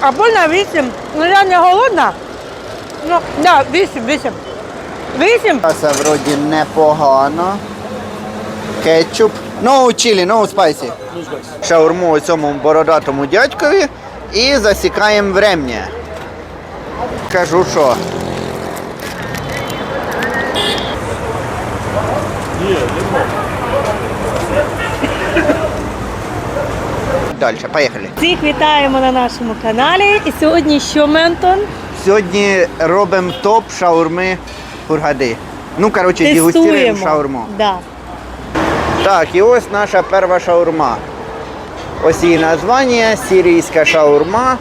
Або на 8. Ну я не голодна. Ну, да, 8, 8. 8? Це вроді непогано. Кетчуп. No chili, no spicy. Шаурму цьому бородатому дядькові і засікаємо врем'я. Кажу, що. Далі, поїхали. Всіх вітаємо на нашому каналі. І сьогодні що, Ментон? Сьогодні робимо топ шаурми Хургади. Ну, коротше, дегустуємо шаурму. Да. Так, і ось наша перша шаурма. Ось її названня сирійська шаурма.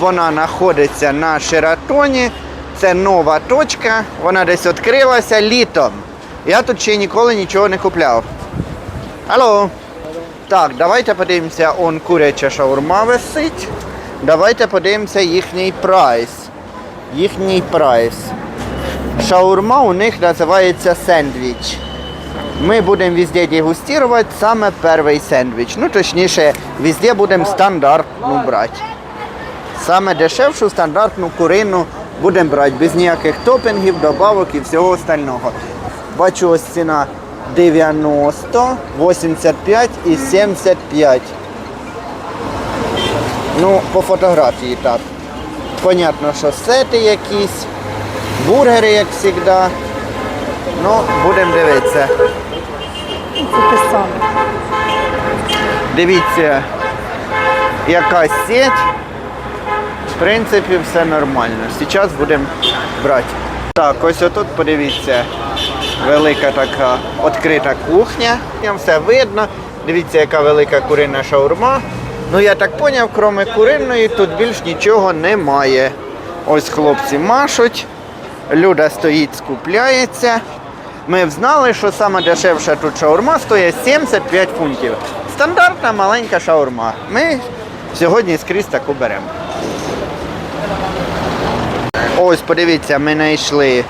Вона знаходиться на Шератоні. Це нова точка. Вона десь відкрилася літом. Я тут ще ніколи нічого не купляв. Алло. Так, давайте подивимося, он куряча шаурма висить. Давайте подивимося їхній прайс. Їхній прайс. Шаурма у них називається сендвіч. Ми будемо везде дегустувати саме перший сендвіч. Ну, точніше, везде будемо стандартну брати. Саме дешевшу стандартну курину будемо брати, без ніяких топінгів, добавок і всього остального. Бачу, ось ціна 90, 85 і 75. Ну, по фотографії так. Понятно, що сети якісь, бургери, як завжди. Ну, будемо дивитися. Це те саме. Дивіться, яка сеть. В принципі, все нормально. Зараз будемо брати. Так, ось отут подивіться. Велика така відкрита кухня. Там все видно. Дивіться, яка велика курина шаурма. Ну я так зрозумів, крім куриної, тут більш нічого немає. Ось хлопці машуть. Люда стоїть, скупляється. Ми знали, що саме дешевша тут шаурма стоїть 75 фунтів. Стандартна маленька шаурма. Ми сьогодні скрізь таку беремо. Ось подивіться, ми знайшли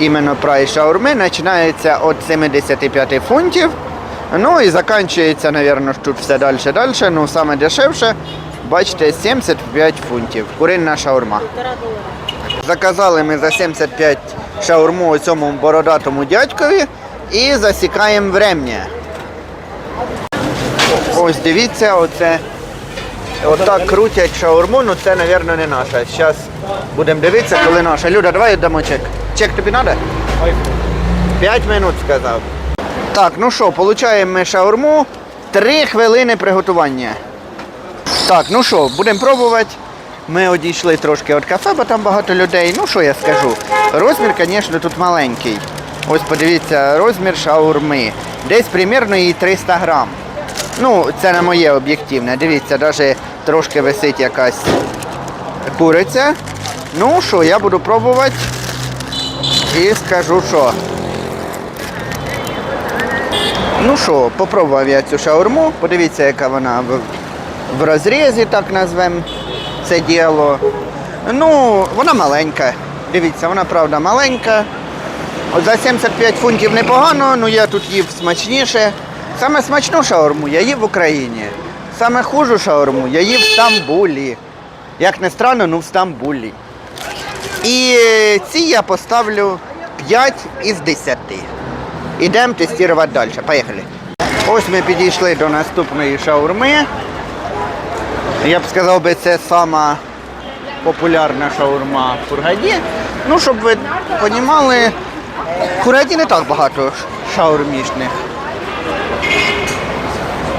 іменно прайс шаурми. Починається від 75 фунтів. Ну і закінчується, мабуть, тут все далі далі. Ну саме дешевше, бачите, 75 фунтів. Куринна шаурма. Заказали ми за 75 шаурму цьому бородатому дядькові і засікаємо врем'я. Ось дивіться, оце. Отак крутять шаурму, ну це, мабуть, не наша. Зараз будемо дивитися, коли наша. Люда, давай дамо чек. Чек тобі треба? П'ять минут сказав. Так, ну що, получаємо ми шаурму. Три хвилини приготування. Так, ну що, будемо пробувати. Ми одійшли трошки від кафе, бо там багато людей. Ну що я скажу? Розмір, звісно, тут маленький. Ось подивіться, розмір шаурми. Десь примірно її 300 грам. Ну, це не моє об'єктивне. Дивіться, навіть трошки висить якась куриця. Ну що, я буду пробувати і скажу, що. Ну що, попробував я цю шаурму. Подивіться, яка вона в, розрізі, так назвемо це діло. Ну, вона маленька. Дивіться, вона правда маленька. За 75 фунтів непогано, але я тут їв смачніше. Саме смачну шаурму я їв в Україні. Саме хужу шаурму я їв в Стамбулі. Як не странно, ну в Стамбулі. І ці я поставлю 5 із 10. Ідемо тестувати далі. Поїхали. Ось ми підійшли до наступної шаурми. Я б сказав би, це сама популярна шаурма в Фургаді. Ну, щоб ви розуміли, в Фургаді не так багато шаурмішних.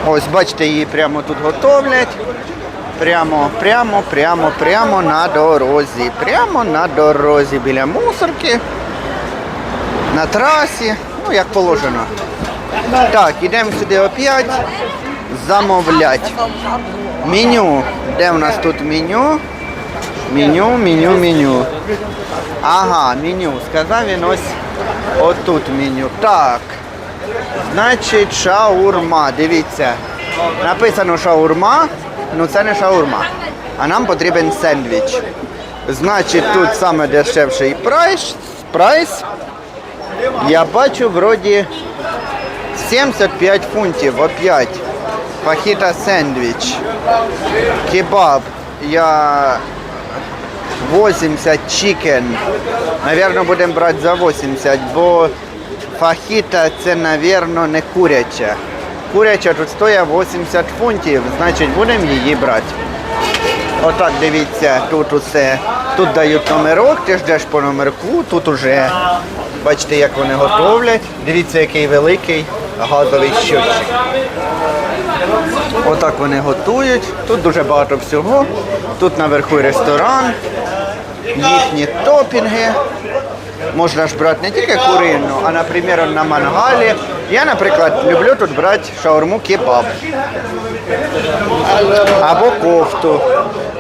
Ось бачите, її прямо тут готовлять. Прямо, прямо, прямо, прямо на дорозі. Прямо на дорозі біля мусорки. На трасі, ну як положено. Так, ідемо сюди опять. Замовлять. Меню. Де в нас тут меню? Меню, меню, меню. Ага, меню. Сказав він ось отут меню. Так. Значить, шаурма. Дивіться. Написано шаурма, ну це не шаурма. А нам потрібен сендвіч. Значить, тут саме дешевший прайс. прайс. Я бачу вроді 75 фунтів опять. Фахіта сендвіч. Кебаб. я 80 чікен. Навірно, будемо брати за 80, бо фахіта це, навірно, не куряча. Куряча тут стоїть 80 фунтів, значить будемо її брати. Отак дивіться, тут усе. Тут дають номерок, ти ждеш по номерку, тут уже бачите, як вони готовлять. Дивіться, який великий газовий щотчик. Отак вони готують. Тут дуже багато всього. Тут наверху ресторан, їхні топінги. Можна ж брати не тільки курину, а, наприклад, на мангалі. Я, наприклад, люблю тут брати шаурму кебаб або кофту.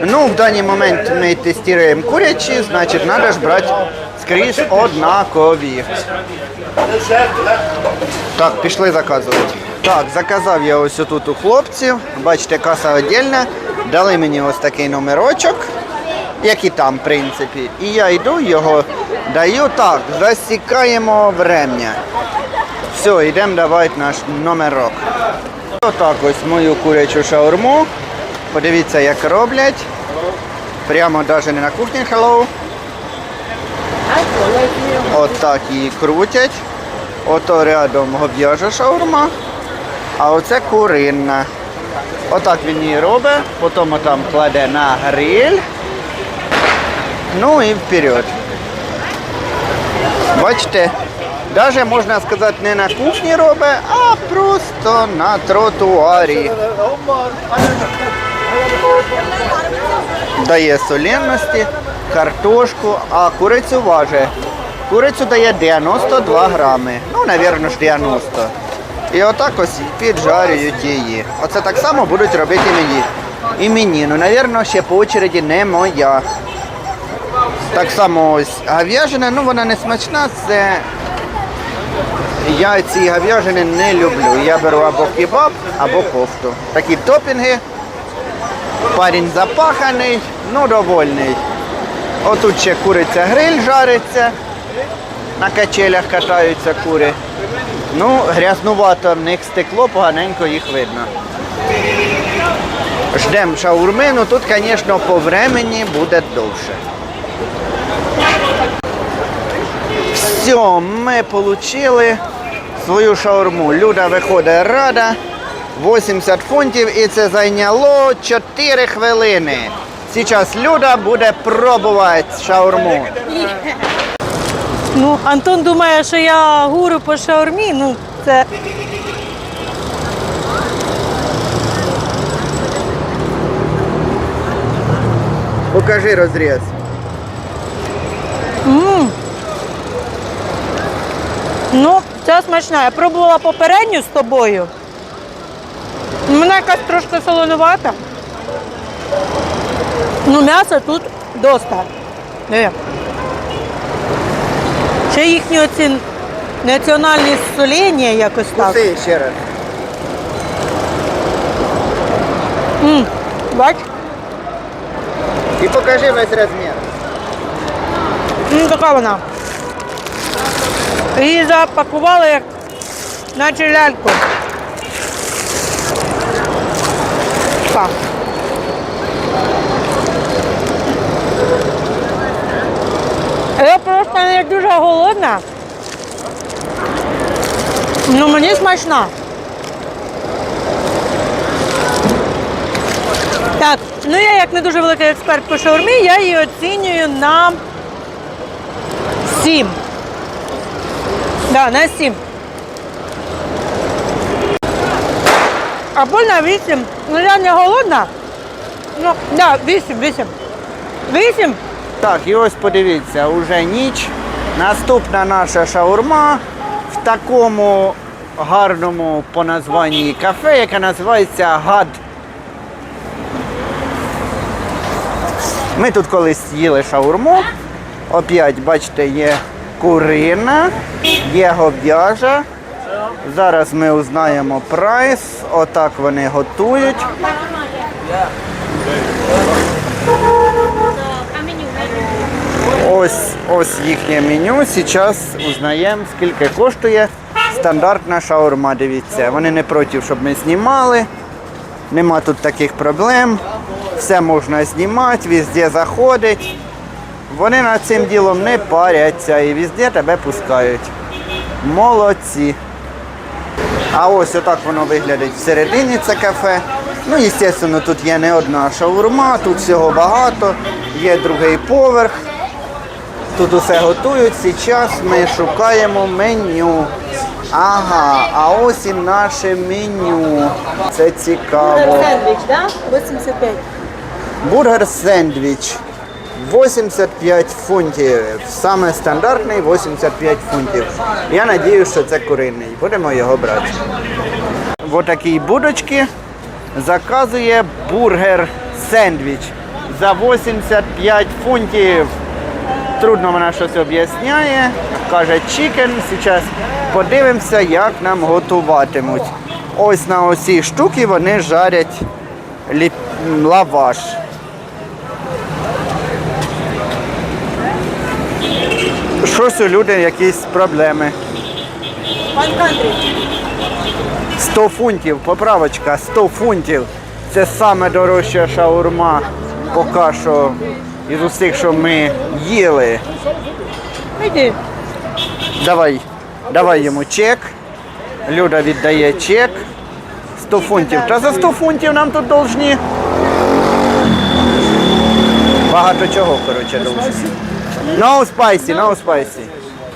Ну, в даний момент ми тестуємо курячі, значить, треба ж брати скрізь однакові. Так, пішли заказувати. Так, заказав я ось тут у хлопців. Бачите, каса віддільна. Дали мені ось такий номерочок, як і там, в принципі. І я йду, його даю так, засікаємо врем'я. Все, йдемо давати наш номерок. Отак ось мою курячу шаурму. Подивіться, як роблять. Прямо навіть не на кухні hello. Отак її крутять. Ото рядом гов'яжа шаурма, а оце куринна. Отак він її робить, потім там кладе на гриль. Ну і вперед. Бачите, навіть можна сказати, не на кухні робить, а просто на тротуарі. Дає соленності, картошку, а курицю важить. Курицю дає 92 грами. Ну, навірно ж 90. І отак ось піджарюють її. Оце так само будуть робити мені. І мені. Ну, навірно, ще по очереді не моя. Так само ось говяжина, ну вона не смачна, це. Я ці говяжини не люблю. Я беру або кебаб, або кофту. Такі топінги. Парень запаханий, ну довольний. Отут ще куриця гриль жариться. На качелях катаються кури. Ну, грязнувато в них стекло, поганенько їх видно. Ждемо шаурми, ну тут, звісно, по времені буде довше. Все, ми отримали свою шаурму. Люда виходить рада. 80 фунтів і це зайняло 4 хвилини. Зараз Люда буде пробувати шаурму. Ну, Антон думає, що я гуру по шаурмі. Ну, це. Покажи розріз. м Ну, це смачна. Я пробувала попередню з тобою. Вона якась трошки солонувата. Ну, м'ясо тут доста. Диви. Ще їхні оці національні соління якось так. Куси ще раз. М, Бач? І покажи весь розмір. Ну, така вона. Її запакували як наче ляльку. Так. Я просто не дуже голодна. Ну мені смачна. Так, ну я як не дуже великий експерт по шаурмі, я її оцінюю на 7. Да, на 7. Або на 8. Ну я не голодна. Ну, да, 8, 8. 8? Так, і ось подивіться, уже ніч. Наступна наша шаурма в такому гарному по названні кафе, яке називається Гад. Ми тут колись їли шаурму. Опять, бачите, є курина, є гов'яжа. Зараз ми узнаємо прайс. Отак вони готують. Ось ось їхнє меню. Зараз узнаємо, скільки коштує стандартна шаурма. Дивіться, вони не проти, щоб ми знімали. Нема тут таких проблем. все можна знімати, везде заходить. Вони над цим ділом не паряться і везде тебе пускають. Молодці. А ось отак воно виглядить всередині це кафе. Ну, звісно, тут є не одна шаурма, тут всього багато, є другий поверх. Тут усе готують. Зараз ми шукаємо меню. Ага, а ось і наше меню. Це цікаво. Бургер Сендвіч, да? 85. Бургер сендвіч. 85 фунтів. Саме стандартний 85 фунтів. Я сподіваюся, що це куриний. Будемо його брати. В такій будочці заказує бургер сендвіч за 85 фунтів. Трудно вона щось об'ясняє. Каже чікен. Зараз подивимося, як нам готуватимуть. Ось на оці штуки вони жарять лаваш. Щось у людей якісь проблеми. Пан Кандрій. 100 фунтів, поправочка, 100 фунтів. Це саме дорожча шаурма поки що із усіх, що ми їли. Іди. Давай, давай йому чек. Люда віддає чек. 100 фунтів. Та за 100 фунтів нам тут должні. Багато чого, коротше, должні. No spicy, no spicy.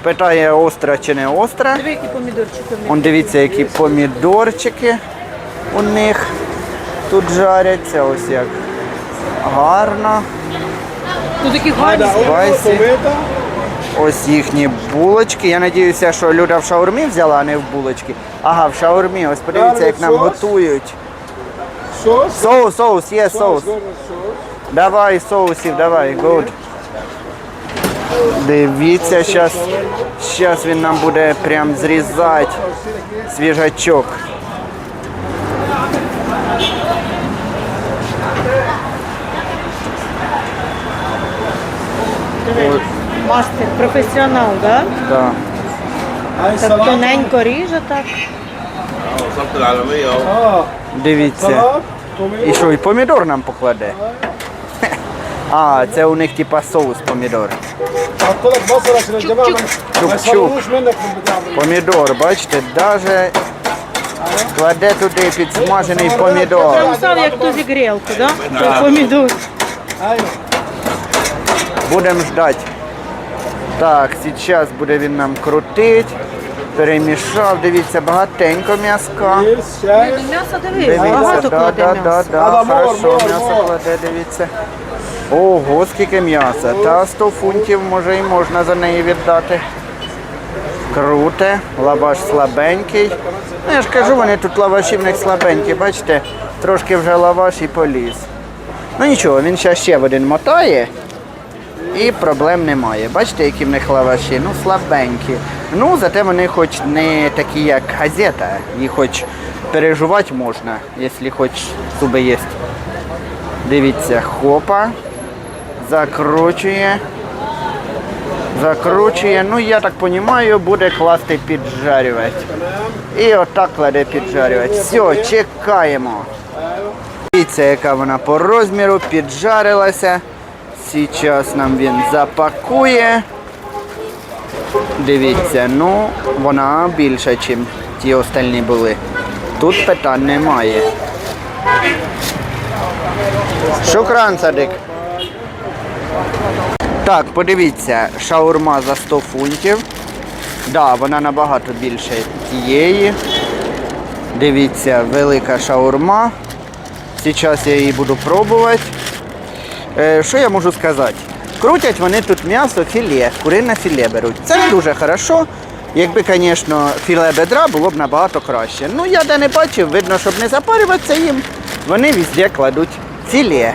Питає остра чи не остра. Диви, які помідорчики. них. Он дивіться, які помідорчики у них тут жаряться. Ось як гарно. Тут такі гарні. Спайсі. Ось їхні булочки. Я сподіваюся, що Люда в шаурмі взяла, а не в булочки. Ага, в шаурмі. Ось подивіться, як нам готують. Соус? Соус, соус, є соус. Давай соусів, давай, good. Дивіться, зараз зараз він нам буде прям зрізати свіжачок. От. Мастер, професіонал, так? Да? Так. Так тоненько ріже так. Дивіться. І що, і помідор нам покладе. А, це у них типа соус помідор. Чубчук. Помідор, бачите, навіть кладе туди підсмажений помідор. Це устав, як ту зігрілку, да? Той помідор. Будемо ждати. Так, зараз буде він нам крутити. Перемішав, дивіться, багатенько м'яска. М'ясо дивіться, багато кладе м'ясо. Да, да, да, да, хорошо, м'ясо кладе, дивіться. Ого, скільки м'яса. Та 100 фунтів може і можна за неї віддати. Круте, лаваш слабенький. Ну я ж кажу, вони тут лаваші в них слабенькі, бачите, трошки вже лаваш і поліз. Ну нічого, він ще ще один мотає і проблем немає. Бачите, які в них лаваші? Ну слабенькі. Ну, зате вони хоч не такі, як газета, їх хоч пережувати можна, якщо хоч зуби є. Дивіться, хопа, закручує. Закручує, ну я так розумію, буде класти піджарювати. І отак кладе піджарювати. Все, чекаємо. Дивіться, яка вона по розміру, піджарилася. Зараз нам він запакує. Дивіться, ну вона більша, ніж ті остальні були. Тут питань немає. Шукран, садик. Так, подивіться, шаурма за 100 фунтів. Да, вона набагато більше тієї. Дивіться, велика шаурма. Зараз я її буду пробувати. Е, що я можу сказати? Крутять вони тут м'ясо, філе, курине філе беруть. Це не дуже хорошо. Якби, звісно, філе бедра було б набагато краще. Ну, я де не бачив, видно, щоб не запарюватися їм, вони везде кладуть філе.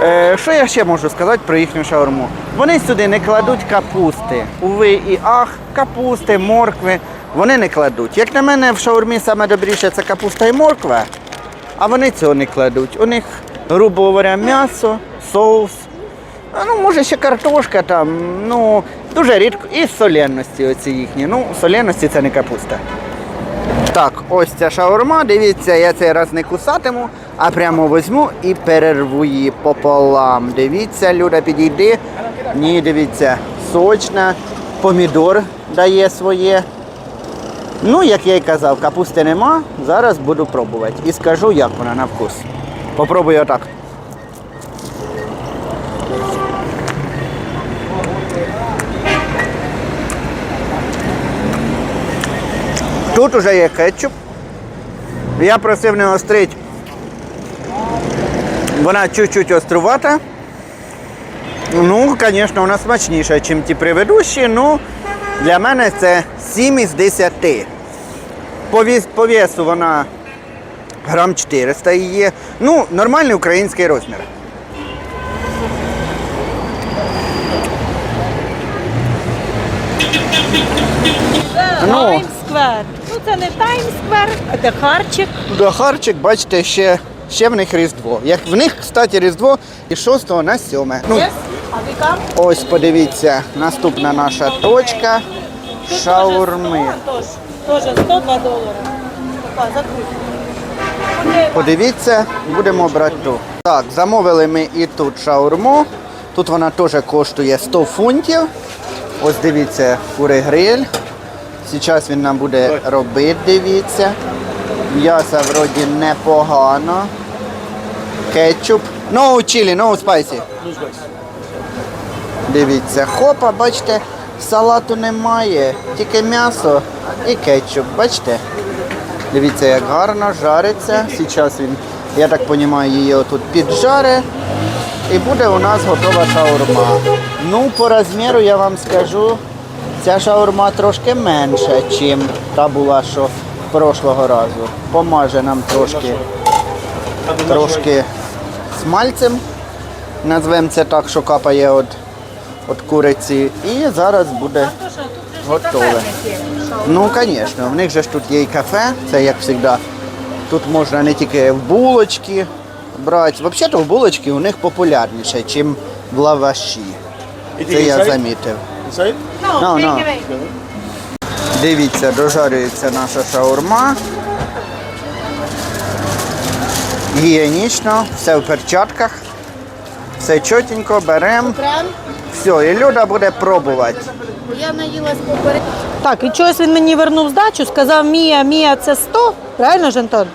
Е, що я ще можу сказати про їхню шаурму? Вони сюди не кладуть капусти. Уви і ах, капусти, моркви. Вони не кладуть. Як на мене, в шаурмі саме добріше це капуста і морква, а вони цього не кладуть. У них, грубо говоря, м'ясо, соус. Ну, може ще картошка там, ну, дуже рідко. І соленності оці їхні. Ну, соленності це не капуста. Так, ось ця шаурма, дивіться, я цей раз не кусатиму, А прямо візьму і перерву її пополам. Дивіться, Люда, підійди. Ні, дивіться, сочна. Помідор дає своє. Ну, як я й казав, капусти нема. Зараз буду пробувати. І скажу, як вона на вкус. Попробую отак. Тут уже є кетчуп. Я просив не острить. Вона чуть-чуть острувата. Ну, звісно, вона смачніша, ніж ті предыдущі. Ну, для мене це 7 із 10. По, віс- по весу вона грам 400 є. Ну, нормальний український розмір. Ну. Таймс-сквер. Ну це не Таймс-сквер, а це харчик. До харчик, бачите, ще, ще в них Різдво. Як в них, кстати, Різдво із 6 на 7. Ну, ось подивіться, наступна наша точка шаурми. Теж 102 долари. Подивіться, будемо брати ту. Так, замовили ми і тут шаурму. Тут вона теж коштує 100 фунтів. Ось дивіться, кури гриль. Зараз він нам буде робити, дивіться. М'ясо вроді непогано. Кетчуп. No chili, no spicy. Дивіться, хопа, бачите, салату немає, тільки м'ясо і кетчуп. Бачите? Дивіться, як гарно жариться. Зараз він, я так розумію, її отут піджаре. І буде у нас готова шаурма. Ну, по розміру я вам скажу, ця шаурма трошки менша, ніж та була, що прошлого разу. Помаже нам трошки, трошки смальцем. Назвемо це так, що капає від, від куриці. І зараз буде готове. Ну, звісно, в них же ж тут є і кафе, це як завжди. Тут можна не тільки в булочки брати. Взагалі-то в булочки у них популярніше, ніж в лаваші. Це я замітив. Inside? Ну, ну. Дивіться, дожарюється наша шаурма. Гігієнічно, все в перчатках. Все чотенько, беремо. Все, і Люда буде пробувати. Я наїлась поперед. Так, і чогось він мені вернув здачу, сказав Мія, Мія це 100, правильно ж, Антон?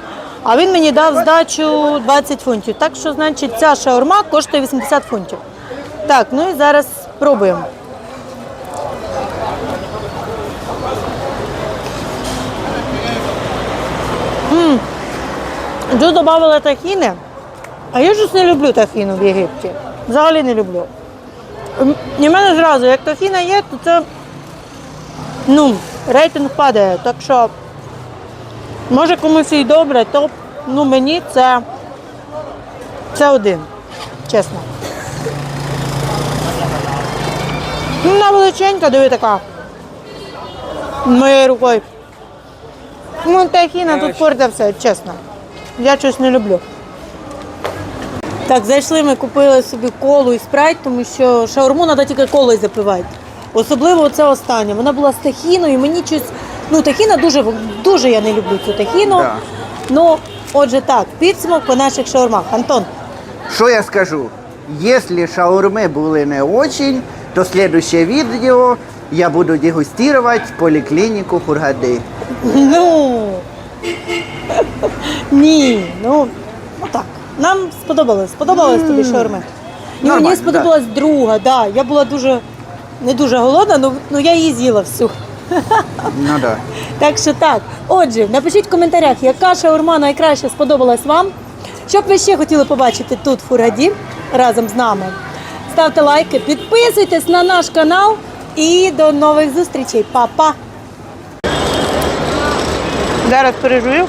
А він мені дав здачу 20 фунтів. Так що, значить, ця шаурма коштує 80 фунтів. Так, ну і зараз пробуємо. М, Тут додавали тахіни, а я щось не люблю тахіну в Єгипті. Взагалі не люблю. І в мене зразу, як тахіна є, то це ну, рейтинг падає. Так що, може комусь і добре, то ну, мені це, це один, чесно. Ну, вона величенька, диви така. Моєю рукою. Тахіна тут порте все, чесно. Я щось не люблю. Так, зайшли, ми купили собі колу і спрайт, тому що шаурму треба тільки колою запивати. Особливо це останнє. Вона була з тахіною, і мені щось. Ну, тахіна дуже, дуже я не люблю цю тахіну. Да. Ну, отже, так, підсумок по наших шаурмах. Антон, Що я скажу? Если шаурмы були не очень, то следующее видео я буду дегустировать поликлинику Хургади. Ну. Ні, ну, так. Нам сподобалось. Сподобалось тобі шаурми. Нормально, мені сподобалась друга, да. Я була дуже не дуже голодна, ну, ну я її з'їла всю. Ну да. Так що так. Отже, напишіть в коментарях, яка шаурма найкраще сподобалась вам. Що б ви ще хотіли побачити тут в Фураді разом з нами. Ставте лайки, підписуйтесь на наш канал і до нових зустрічей. Па-па! Зараз пережую.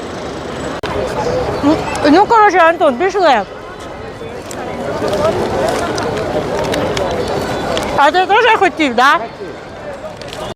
Ну, Ну, коротше, Антон, пішли. А ти теж хотів, так? Да?